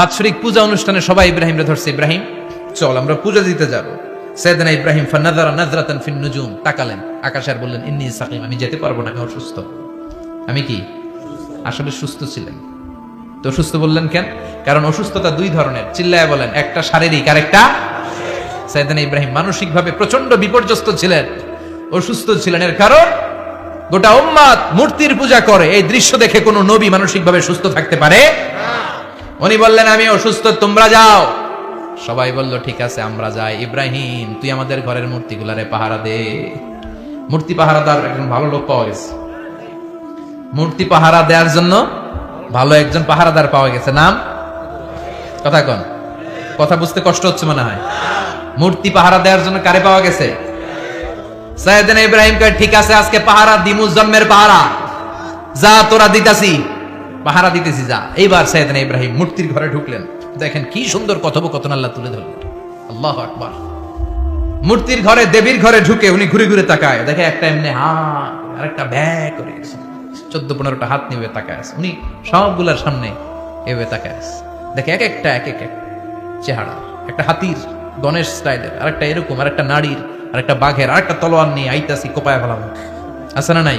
বাৎসরিক পূজা অনুষ্ঠানে সবাই ইব্রাহিমরে ধরছে, ইব্রাহিম, চল, আমরা পূজা দিতে যাব। সৈয়দনা ইব্রাহিম নাজরাতান ফিন নুজুম, তাকালেন। আর বললেন, ইন্নি সাকিম, আমি যেতে পারব না অসুস্থ আমি কি? আসলে সুস্থ ছিলেন। তো বললেন কেন? কারণ অসুস্থতা দুই ধরনের। চিল্লায় বলেন, একটা শারীরিক আর একটা সাইদানা ইব্রাহিম। মানসিকভাবে প্রচণ্ড বিপর্যস্ত ছিলেন, অসুস্থ ছিলেন এর কারণ গোটা উম্মাদ মূর্তির পূজা করে। এই দৃশ্য দেখে কোনো নবী মানসিকভাবে সুস্থ থাকতে পারে উনি বললেন, আমি অসুস্থ, তোমরা যাও। সবাই বলল, ঠিক আছে, আমরা যাই। ইব্রাহিম, তুই আমাদের ঘরের মূর্তিগুলারে পাহারা দে। মূর্তি পাহারা পাহারাদার একজন ভালো লোক পাওয়া গেছে। মূর্তি পাহারা দেওয়ার জন্য ভালো একজন পাহারাদার পাওয়া গেছে। নাম? কথা কন। কথা বুঝতে কষ্ট হচ্ছে মনে হয়। মূর্তি পাহারা দেওয়ার জন্য কারে পাওয়া গেছে? সাইয়েদিন ইব্রাহিম ঠিক আছে, আজকে পাহারা দিমুজ জন্মের পাহারা। যা তোরা দিতাছি পাহারা দিতেছি, যা। এইবার সাইয়েদিন ইব্রাহিম মূর্তির ঘরে ঢুকলেন। দেখেন কি সুন্দর কথোপকথন আল্লাহ তুলে ধরলেন। আল্লাহ আকবার। মূর্তির ঘরে, দেবীর ঘরে ঢুকে উনি ঘুরে ঘুরে তাকায়। দেখে একটা এমনি হা ব্যয় করে চোদ্দ পনেরোটা হাত নিয়ে তাকায় আছে। উনি সবগুলার সামনে এভাবে তাকায় আছে। দেখে এক একটা, এক এক চেহারা। একটা হাতির, গণেশ স্টাইলের আরেকটা এরকম, আরেকটা নারীর আরেকটা বাঘের, আরেকটা তলোয়ার নিয়ে আইতাসি কোপায় ফেলাম আছে না নাই?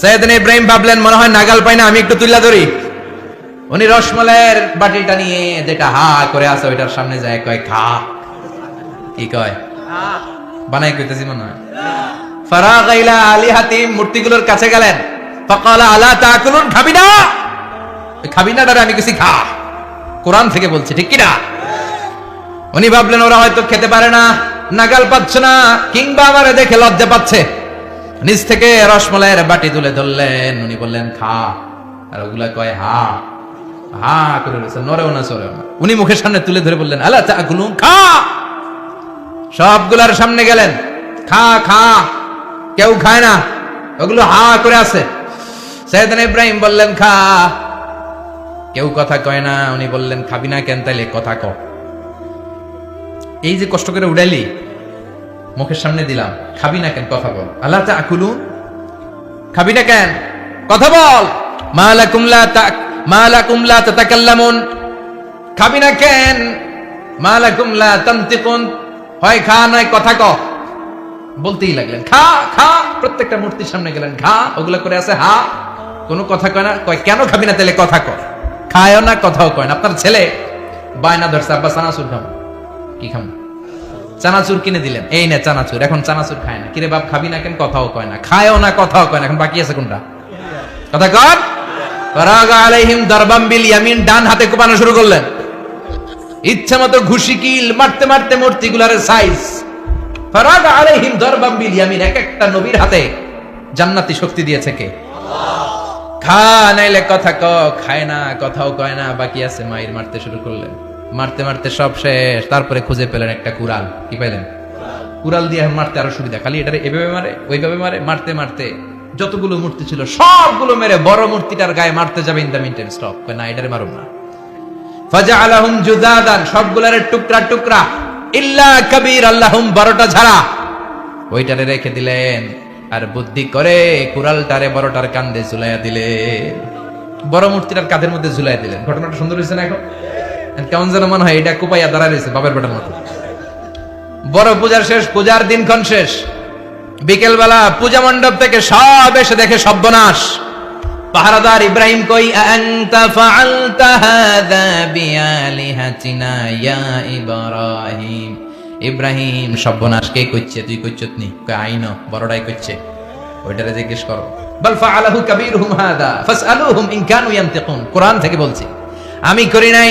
সৈয়দান ইব্রাহিম ভাবলেন, মনে হয় নাগাল পাই না, আমি একটু তুল্লা ধরি। উনি রসমালাইয়ের বাটিটা নিয়ে যেটা হা করে আছে, ওইটার সামনে যায়, কয়, খা। কি কয়? বানাই কইতেছি মনে হয়। ফারাগ ইলা আলিহাতিম, মূর্তিগুলোর কাছে গেলেন। ফাকালা, আলা তাকুলুন, খাবি না? খাবি না আমি কিছু খা। কোরআন থেকে বলছি, ঠিক কিনা উনি ভাবলেন, ওরা হয়তো খেতে পারে না, নাগাল পাচ্ছে না, কিংবা আমারে দেখে লজ্জা পাচ্ছে। নিজ থেকে রসমলাইয়ের বাটি তুলে ধরলেন। উনি বললেন, খা। আর ওগুলা কয়, হা। হা, করে রয়েছে নরেও না, সরেও না। উনি মুখের সামনে তুলে ধরে বললেন আল্লাহ তাকুলু? খা। সবগুলার সামনে গেলেন, খা খা। কেউ খায় না? ওগুলো হা করে আছে। সৈয়দান ইব্রাহিম বললেন, খা। কেউ কথা কয় না। উনি বললেন, খাবি না কেন তাইলে কথা ক। এই যে কষ্ট করে উড়াইলি মুখের সামনে দিলাম। খাবি না কেন? কথা বল। আল্লাহ তা আকুলুন খাবি না কেন? কথা বল। মালাকুম লা তাক মালাকুম লা তাতাকাল্লামুন। খাবি না কেন? মালাকুম লা তানতিকুন। হয় খা, নয় কথা ক। বলতেই লাগলেন, খা খা। প্রত্যেকটা মূর্তির সামনে গেলেন খা ওগুলো করে আছে, হা। কোনো কথা কয় না, কয়, কেন খাবি না? তাহলে কথা কয় খায়ও না, কথাও কয় না। আপনার ছেলে বায়না ধরছে, আব্বা চানাচুর খাব। কি খাব? চানাচুর কিনে দিলেন। এই না চানাচুর, এখন চানাচুর খায় না। কিরে বাপ, খাবি না কেন? কথাও কয় না। খায়ও না, কথাও কয় না। এখন বাকি আছে কোনটা? কথা কর। আলাইহিম দরবাম ইয়ামিন, ডান হাতে কোপানো শুরু করলেন। ইচ্ছা মতো ঘুষি, কিল, মারতে মারতে মূর্তিগুলার সাইজ ফরাগ আলাইহিম দরবাম বিল ইয়ামিন, এক একটা নবীর হাতে জান্নাতি শক্তি দিয়েছে কে? খা, নাইলে কথা ক। খায় না, কথাও কয় না। বাকি আছে, মায়ের মারতে শুরু করলেন। মারতে মারতে সব শেষ। তারপরে খুঁজে পেলেন একটা কুড়াল। কি পাইলেন? কুড়াল দিয়ে মারতে আরও সুবিধা। খালি এটারে এভাবে মারে, ওইভাবে মারে, মারতে মারতে যতগুলো মূর্তি ছিল, সবগুলো মেরে বড় মূর্তিটার গায়ে মারতে যাবে ইন দ্য মিনটেন স্টপ না, এটারে মারুম না। ফাজা আলাহুম জুদাদান সবগুলার টুকরা টুকরা। ইল্লা কবির আল্লাহুম, বড়টা ছাড়া ওইটারে রেখে দিলেন। আর বুদ্ধি করে কুড়ালটারে বড়টার কান্দে ঝুলাইয়া দিলেন। বড় মূর্তিটার কাঁধের মধ্যে ঝুলাইয়া দিলেন। ঘটনাটা সুন্দর হয়েছে না এখন? কেমন যেন মনে হয়, এটা কুপাইয়া দাঁড়া রয়েছে বাবার বেটার মতো। বড় পূজার শেষ, পূজার দিনক্ষণ শেষ। বিকেলবেলা পূজা মণ্ডপ থেকে সব এসে দেখে সর্বনাশ। পাহারাদার ইব্রাহিম কই আনতা ফাআলতা হাযা বিআলিহাতিনা ইয়া ইব্রাহিম? ইব্রাহিম, সর্বনাশ, কে কইছে তুই কইছত নি? কই আইন বড়টাই কইছে ওইটারে জিজ্ঞেস করো। বাল ফাআলাহু কাবীরুহুম হাদা ফাসআলুহুম ইন কানু ইয়ানতিকুন। কোরআন থেকে বলছি, আমি করি নাই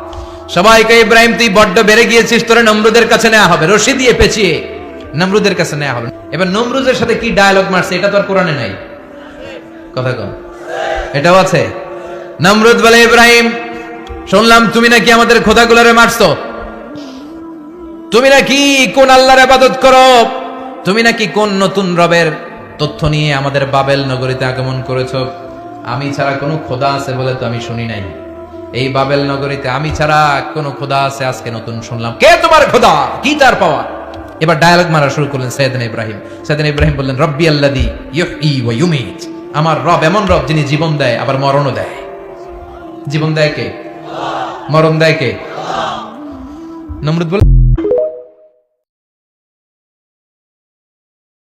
সবাইকে ইব্রাহিম, তুই বড্ড বেড়ে গিয়েছিস, তোরে নমরুদের কাছে নেওয়া হবে। রশি দিয়ে পেঁচিয়ে নমরুদের কাছে নেওয়া হবে। এবার নমরুদের সাথে কি ডায়লগ মারছে, এটা তো আর কোরআনে নাই। কথা কম এটাও আছে। নমরুদ বলে, ইব্রাহিম, শুনলাম তুমি নাকি আমাদের খোদাগুলোরে মারছো। তুমি নাকি কোন আল্লাহর আবাদত করো? তুমি নাকি কোন নতুন রবের তথ্য নিয়ে আমাদের বাবেল নগরীতে আগমন করেছ? আমি ছাড়া কোনো খোদা আছে বলে তো আমি শুনি নাই। এই বাবেল নগরীতে আমি ছাড়া কোনো খোদা আছে? আজকে নতুন শুনলাম। কে তোমার খোদা? কি তার পাওয়া এবার ডায়ালগ মারা শুরু করলেন সৈয়দিন ইব্রাহিম। সৈয়দিন ইব্রাহিম বললেন, রব্বি আল্লাদি ইউমিত। আমার রব এমন রব যিনি জীবন দেয়, আবার মরণও দেয়। জীবন দেয় কে? মরণ দেয় কে? নমরুদ বলে